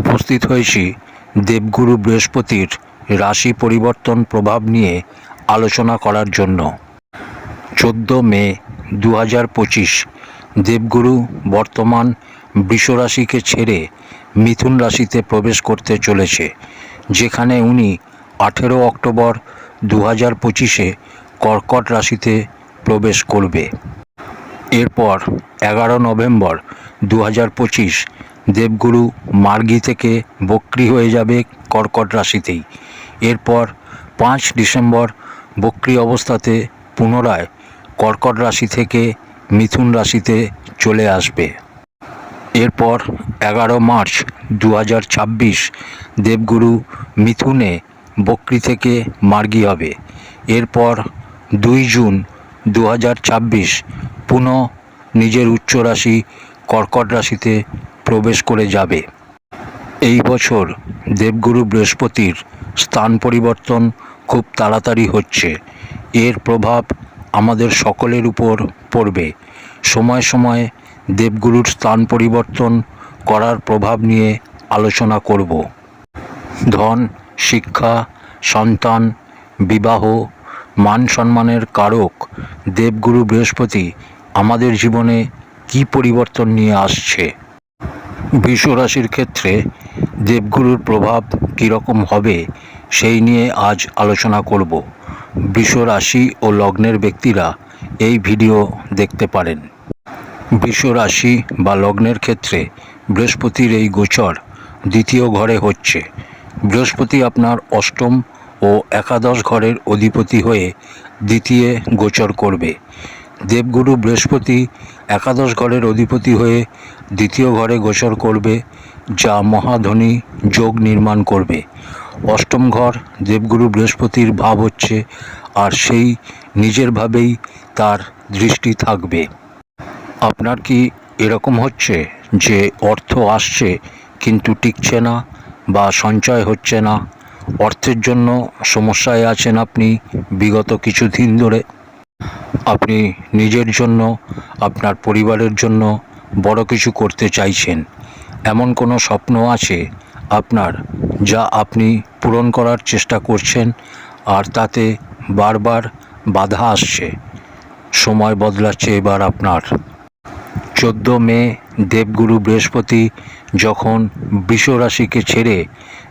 উপস্থিত হয়েছি দেবগুরু বৃহস্পতির রাশি পরিবর্তন প্রভাব নিয়ে আলোচনা করার জন্য। চোদ্দ মে দু হাজার পঁচিশ, দেবগুরু বর্তমান বৃষ রাশিকে ছেড়ে মিথুন রাশিতে প্রবেশ করতে চলেছে, যেখানে উনি আঠেরো অক্টোবর দু হাজার পঁচিশে কর্কট রাশিতে প্রবেশ করবে। এরপর এগারো নভেম্বর দু হাজার পঁচিশ দেবগুরু মার্গি থেকে বক্রি হয়ে যাবে কর্কট রাশিতেই। এরপর পাঁচ ডিসেম্বর বক্রি অবস্থাতে পুনরায় কর্কট রাশি থেকে মিথুন রাশিতে চলে আসবে। এরপর এগারো মার্চ দু হাজার ছাব্বিশ দেবগুরু মিথুনে বক্রি থেকে মার্গি হবে। এরপর দুই জুন দু হাজার ছাব্বিশ পুনঃ নিজের উচ্চ রাশি কর্কট রাশিতে প্রবেশ করে যাবে। এই বছর দেবগুরু বৃহস্পতির স্থান পরিবর্তন খুব তাড়াতাড়ি হচ্ছে। এর প্রভাব আমাদের সকলের উপর পড়বে। সময় সময় দেবগুরুর স্থান পরিবর্তন করার প্রভাব নিয়ে আলোচনা করব। ধন, শিক্ষা, সন্তান, বিবাহ, মান সম্মানের কারক দেবগুরু বৃহস্পতি আমাদের জীবনে কী পরিবর্তন নিয়ে আসছে? রাশির ক্ষেত্রে দেবগুরুর প্রভাব কীরকম হবে সেই নিয়ে আজ আলোচনা করব। রাশি ও লগ্নের ব্যক্তিরা এই ভিডিও দেখতে পারেন। রাশি বা লগ্নের ক্ষেত্রে বৃহস্পতির এই গোচর দ্বিতীয় ঘরে হচ্ছে। বৃহস্পতি আপনার অষ্টম ও একাদশ ঘরের অধিপতি হয়ে দ্বিতীয় গোচর করবে। দেবগুরু বৃহস্পতি একাদশ ঘরের অধিপতি হয়ে দ্বিতীয় ঘরে গোচর করবে, যা মহাধনী যোগ নির্মাণ করবে। অষ্টম ঘর দেবগুরু বৃহস্পতির ভাব হচ্ছে, আর সেই নিজের ভাবেই তার দৃষ্টি থাকবে। আপনার কি এরকম হচ্ছে যে অর্থ আসছে কিন্তু টিকছে না বা সঞ্চয় হচ্ছে না? অর্থের জন্য সমস্যায় আছেন আপনি বিগত কিছু দিন ধরে। আপনি নিজের জন্য, আপনার পরিবারের জন্য বড় কিছু করতে চাইছেন। এমন কোনো স্বপ্ন আছে আপনার যা আপনি পূরণ করার চেষ্টা করছেন আর তাতে বারবার বাধা আসছে? সময় বদলাচ্ছে এবার আপনার। চোদ্দ মে, দেবগুরু বৃহস্পতি যখন বৃষ রাশিকে ছেড়ে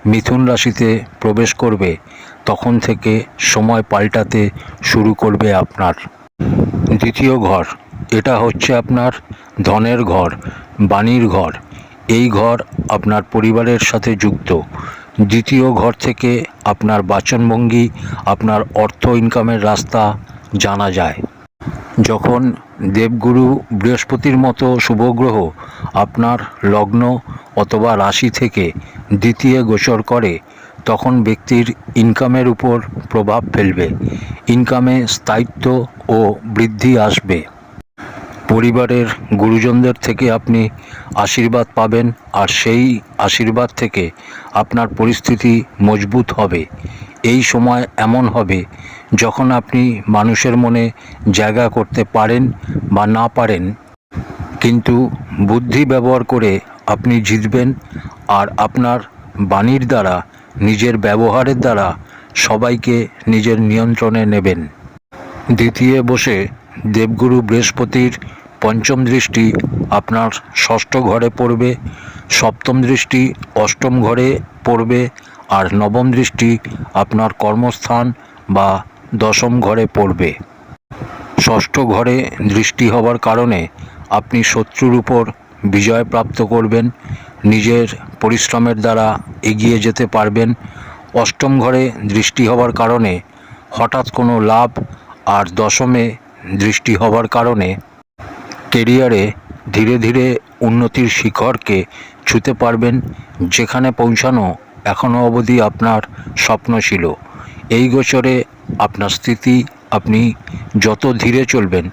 মিথুন রাশিতে প্রবেশ করবে, তখন থেকে সময় পাল্টাতে শুরু করবে আপনার। দ্বিতীয় ঘর। এটা হচ্ছে আপনার ধনের ঘর, বাণীর ঘর। এই ঘর আপনার পরিবারের সাথে যুক্ত। দ্বিতীয় ঘর থেকে আপনার বাচনভঙ্গি, আপনার অর্থ ইনকামের রাস্তা জানা যায়। যখন দেবগুরু বৃহস্পতির মতো শুভগ্রহ আপনার লগ্ন অথবা রাশি থেকে দ্বিতীয় গোচর করে তখন ব্যক্তির ইনকামের উপর প্রভাব ফেলবে। ইনকামে স্থায়িত্ব ও বৃদ্ধি আসবে। পরিবারের গুরুজনদের থেকে আপনি আশীর্বাদ পাবেন আর সেই আশীর্বাদ থেকে আপনার পরিস্থিতি মজবুত হবে। এই সময় এমন হবে যখন আপনি মানুষের মনে জায়গা করতে পারেন বা না পারেন। কিন্তু বুদ্ধি ব্যবহার করে আপনি জিতবেন আর আপনার বাণীর দ্বারা নিজের ব্যবহারের দ্বারা সবাইকে নিজের নিয়ন্ত্রণে নেবেন। দ্বিতীয় বসে দেবগুরু বৃহস্পতির পঞ্চম দৃষ্টি আপনার ষষ্ঠ ঘরে পড়বে, সপ্তম দৃষ্টি অষ্টম ঘরে পড়বে, আর নবম দৃষ্টি আপনার কর্মস্থান বা দশম ঘরে পড়বে। ষষ্ঠ ঘরে দৃষ্টি হবার কারণে আপনি শত্রুর উপর বিজয় প্রাপ্ত করবেন, নিজের পরিশ্রমের দ্বারা এগিয়ে যেতে পারবেন। অষ্টম ঘরে দৃষ্টি হবার কারণে হঠাৎ কোনো লাভ আর দশমে দৃষ্টি হবার কারণে কেরিয়ারে ধীরে ধীরে উন্নতির শিখরকে ছুঁতে পারবেন, যেখানে পৌঁছানো এখনও অবধি আপনার স্বপ্ন ছিল। এই গোচরে আপনার স্থিতি, আপনি যত ধীরে চলবেন,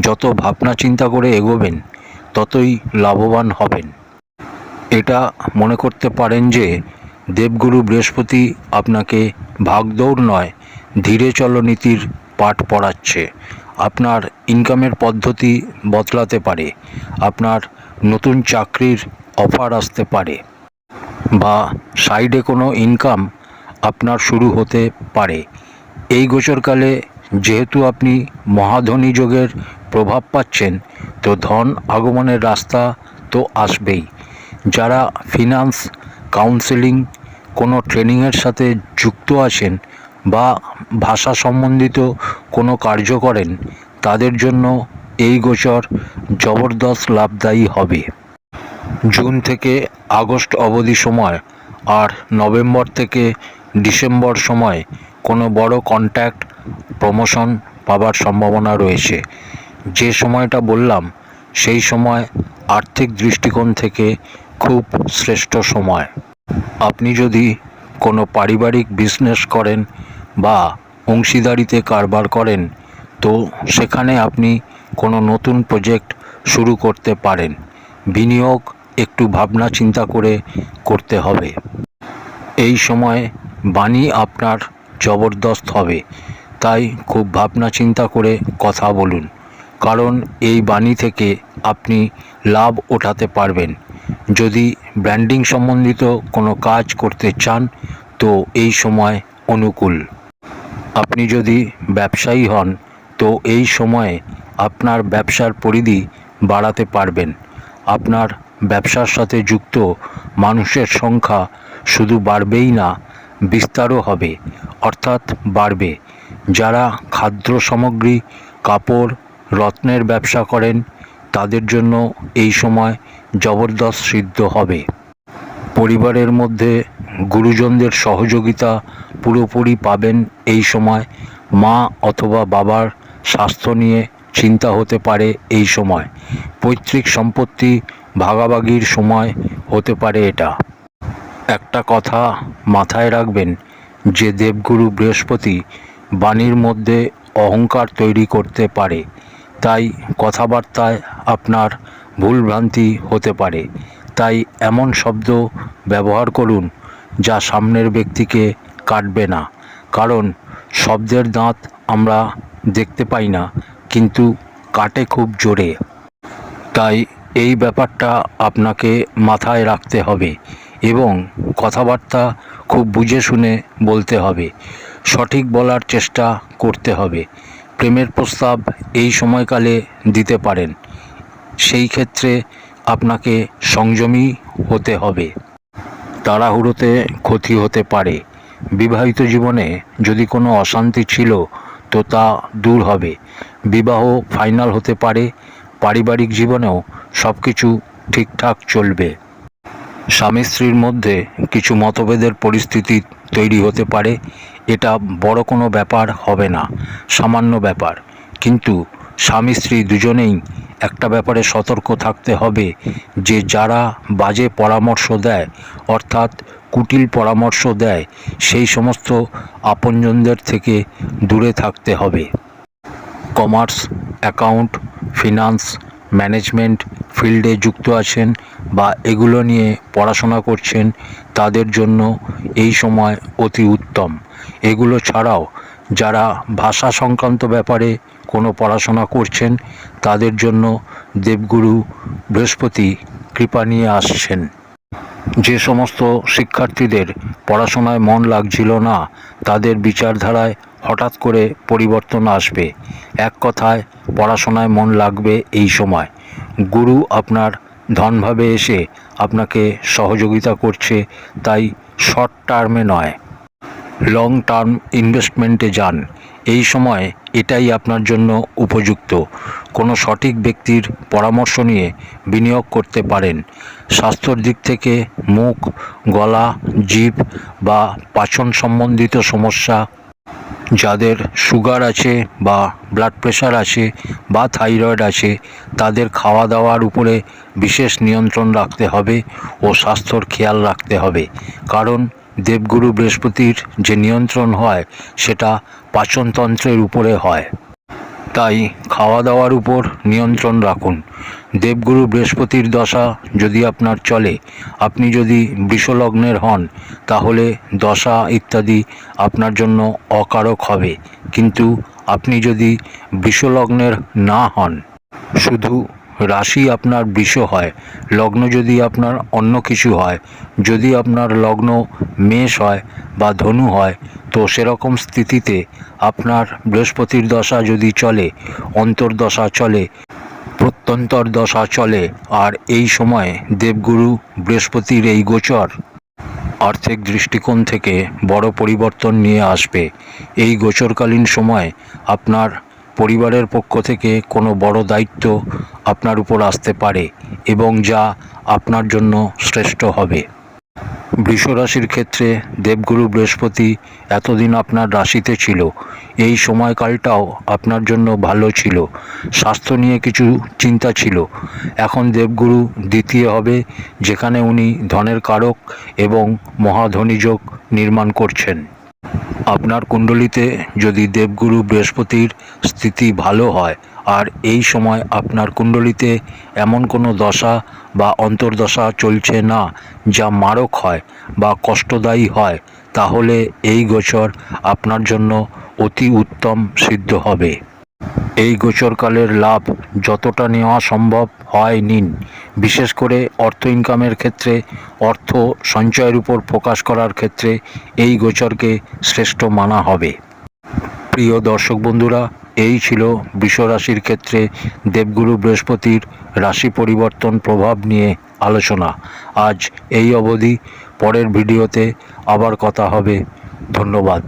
যত ভাবনা চিন্তা করে এগোবেন, ততই লাভবান হবেন। এটা মনে করতে পারেন যে দেবগুরু বৃহস্পতি আপনাকে ভাগদৌড় নয়, ধীরে চলনীতির পাঠ পড়াচ্ছে। আপনার ইনকামের পদ্ধতি বদলাতে পারে, আপনার নতুন চাকরির অফার আসতে পারে বা সাইডে কোনো ইনকাম আপনার শুরু হতে পারে। এই গোচরকালে যেহেতু আপনি মহাধনী যোগের প্রভাব পাচ্ছেন, তো ধন আগমনের রাস্তা তো আসবেই। যারা ফিনান্স কাউন্সেলিং কোনো ট্রেনিংয়ের সাথে যুক্ত আছেন বা ভাষা সম্বন্ধিত কোনো কার্য করেন, তাদের জন্য এই গোচর জবরদস্ত লাভদায়ী হবে। জুন থেকে আগস্ট অবধি সময় আর নভেম্বর থেকে ডিসেম্বর সময় কোনো বড় কন্ট্যাক্ট প্রমোশন পাবার সম্ভাবনা রয়েছে। যে সময়টা বললাম, সেই সময় আর্থিক দৃষ্টিকোণ থেকে খুব শ্রেষ্ঠ সময়। আপনি যদি কোনো পারিবারিক বিজনেস করেন বা অংশীদারিতে কারবার করেন, তো সেখানে আপনি কোনো নতুন প্রজেক্ট শুরু করতে পারেন। বিনিয়োগ একটু ভাবনা চিন্তা করে করতে হবে। এই সময় বাণী আপনার জবরদস্ত হবে, তাই খুব ভাবনা চিন্তা করে কথা বলুন। কারণ এই বাণী থেকে আপনি লাভ ওঠাতে পারবেন। যদি ব্র্যান্ডিং সম্বন্ধিত কোনো কাজ করতে চান, তো এই সময় অনুকূল। আপনি যদি ব্যবসায়ী হন, তো এই সময়ে আপনার ব্যবসার পরিধি বাড়াতে পারবেন। আপনার ব্যবসার সাথে যুক্ত মানুষের সংখ্যা শুধু বাড়বেই না, বিস্তারও হবে, অর্থাৎ বাড়বে। যারা খাদ্য সামগ্রী, কাপড়, রত্নের ব্যবসা করেন, তাদের জন্য এই সময় জবরদস্ত সিদ্ধ হবে। পরিবারের মধ্যে গুরুজনদের সহযোগিতা পুরোপুরি পাবেন এই সময়। মা অথবা বাবার স্বাস্থ্য নিয়ে চিন্তা হতে পারে এই সময়। পৈতৃক সম্পত্তি ভাগাভাগির সময় হতে পারে এটা। একটা কথা মাথায় রাখবেন, যে দেবগুরু বৃহস্পতি বাণীর মধ্যে অহংকার তৈরি করতে পারে। তাই কথাবার্তায় আপনার ভুলভ্রান্তি হতে পারে। তাই এমন শব্দ ব্যবহার করুন যা সামনের ব্যক্তিকে কাটবে না। কারণ শব্দের দাঁত আমরা দেখতে পাই না, কিন্তু কাটে খুব জোরে। তাই এই ব্যাপারটা আপনাকে মাথায় রাখতে হবে এবং কথাবার্তা খুব বুঝে শুনে বলতে হবে। সঠিক বলার চেষ্টা করতে হবে। প্রেমের প্রস্তাব এই সময়কালে দিতে পারেন। সেই ক্ষেত্রে আপনাকে সংযমী হতে হবে। তাড়াহুড়োতে ক্ষতি হতে পারে। বিবাহিত জীবনে যদি কোনো অশান্তি ছিল, তো তা দূর হবে। বিবাহ ফাইনাল হতে পারে। পারিবারিক জীবনেও সব কিছু ঠিকঠাক চলবে। স্বামী স্ত্রীর মধ্যে কিছু মতভেদের পরিস্থিতি তৈরি হতে পারে। এটা বড় কোনো ব্যাপার হবে না। সামান্য ব্যাপার। কিন্তু স্বামী স্ত্রী দুজনেই একটা ব্যাপারে সতর্ক থাকতে হবে যে যারা বাজে পরামর্শ দেয়, অর্থাৎ কুটিল পরামর্শ দেয়, সেই সমস্ত আপনজনদের থেকে দূরে থাকতে হবে। কমার্স, অ্যাকাউন্ট, ফিনান্স, ম্যানেজমেন্ট ফিল্ডে যুক্ত আছেন বা এগুলো নিয়ে পড়াশোনা করছেন, তাদের জন্য এই সময় অতি উত্তম। এগুলো ছাড়াও যারা ভাষা সংক্রান্ত ব্যাপারে কোনো পড়াশোনা করছেন, তাদের জন্য দেবগুরু বৃহস্পতি কৃপা নিয়ে আসছেন। যে সমস্ত শিক্ষার্থীদের পড়াশোনায় মন লাগছিল না, তাদের বিচারধারায় হঠাৎ করে পরিবর্তন আসবে। এক কথায়, পড়াশোনায় মন লাগবে এই সময়। গুরু আপনার ধনভাবে এসে আপনাকে সহযোগিতা করছে, তাই শর্ট টার্মে নয়। লং টার্ম ইনভেস্টমেন্টে যান। এই সময় এটাই আপনার জন্য উপযুক্ত। কোনো সঠিক ব্যক্তির পরামর্শ নিয়ে বিনিয়োগ করতে পারেন। স্বাস্থ্যর দিক থেকে মুখ, গলা, জিভ বা পাচন সম্বন্ধিত সমস্যা, যাদের সুগার আছে বা ব্লাড প্রেশার আছে বা থাইরয়েড আছে, তাদের খাওয়া দাওয়ার উপরে বিশেষ নিয়ন্ত্রণ রাখতে হবে ও স্বাস্থ্যর খেয়াল রাখতে হবে। কারণ দেবগুরু বৃহস্পতির যে নিয়ন্ত্রণ হয়, সেটা পাচনতন্ত্রের উপরে হয়। তাই খাওয়া দাওয়ার উপর নিয়ন্ত্রণ রাখুন। দেবগুরু বৃহস্পতির দশা যদি আপনার চলে, আপনি যদি বৃষলগ্নের হন, তাহলে দশা ইত্যাদি আপনার জন্য অকারক হবে। কিন্তু আপনি যদি বৃষলগ্নের না হন, শুধু রাশি আপনার বৃষ হয়, লগ্ন যদি আপনার অন্য কিছু হয়, যদি আপনার লগ্ন মেষ হয় বা ধনু হয়, তো সেরকম স্থিতিতে আপনার বৃহস্পতির দশা যদি চলে অন্তর্দশা চলে, প্রত্যন্তর দশা চলে, আর এই সময় দেবগুরু বৃহস্পতির এই গোচর আর্থিক দৃষ্টিকোণ থেকে বড় পরিবর্তন নিয়ে আসবে। এই গোচরকালীন সময় আপনার পরিবারের পক্ষ থেকে কোনো বড় দায়িত্ব আপনার উপর আসতে পারে এবং যা আপনার জন্য শ্রেষ্ঠ হবে। বৃষ রাশির ক্ষেত্রে দেবগুরু বৃহস্পতি এতদিন আপনার রাশিতে ছিল। এই সময়কালটাও আপনার জন্য ভালো ছিল। স্বাস্থ্য নিয়ে কিছু চিন্তা ছিল। এখন দেবগুরু দ্বিতীয় হবে, যেখানে উনি ধনের কারক এবং মহাধনীযোগ নির্মাণ করছেন। আপনার কুণ্ডলিতে যদি দেবগুরু বৃহস্পতির স্থিতি ভালো হয়, আর এই সময় আপনার কুণ্ডলিতে এমন কোনো দশা বা অন্তর্দশা চলছে না যা মারক হয় বা কষ্টদায়ী হয়, তাহলে এই গোচর আপনার জন্য অতি উত্তম সিদ্ধ হবে। এই গোচরকালের লাভ যতটা নেওয়া সম্ভব হয় নিন বিশেষ করে অর্থ ইনকামের ক্ষেত্রে, অর্থ সঞ্চয়ের উপর ফোকাস করার ক্ষেত্রে এই গোচরকে শ্রেষ্ঠ মানা হবে। প্রিয় দর্শক বন্ধুরা, এই ছিল বৃষ রাশির ক্ষেত্রে দেবগুরু বৃহস্পতির রাশি পরিবর্তন প্রভাব নিয়ে আলোচনা। আজ এই অবধি, পরের ভিডিওতে আবার কথা হবে। ধন্যবাদ।